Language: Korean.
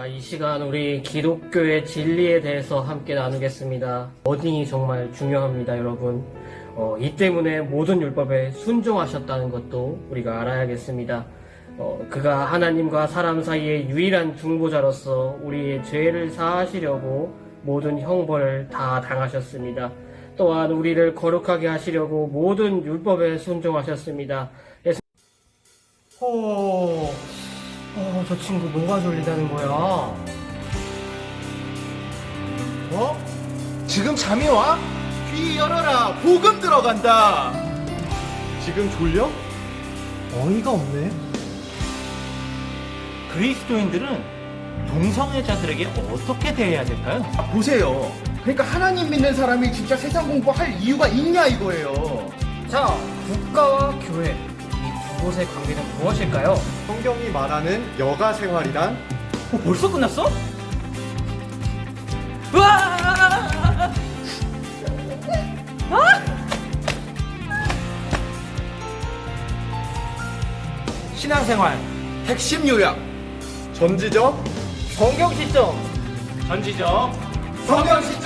아, 이 시간 우리 기독교의 진리에 대해서 함께 나누겠습니다. 어딩이 정말 중요합니다, 여러분. 어, 이 때문에 모든 율법에 순종하셨다는 것도 우리가 알아야겠습니다. 어, 그가 하나님과 사람 사이의 유일한 중보자로서 우리의 죄를 사하시려고 모든 형벌을 다 당하셨습니다. 또한 우리를 거룩하게 하시려고 모든 율법에 순종하셨습니다. 예수- 어, 어, 저 친구 뭐가 졸리다는 거야? 어? 지금 잠이 와? 귀 열어라 복음 들어간다 지금 졸려? 어이가 없네 그리스도인들은 동성애자들에게 어떻게 대해야 될까요? 아, 보세요 그러니까 하나님 믿는 사람이 진짜 세상 공부할 이유가 있냐 이거예요 자, 국가와 교회 이두 곳의 관계는 무엇일까요? 성경이 말하는 여가 생활이란? 어, 벌써 끝났어? 으아! 신앙생활 핵심 요약. 전지적? 성경 시점 전지적. 성경 시점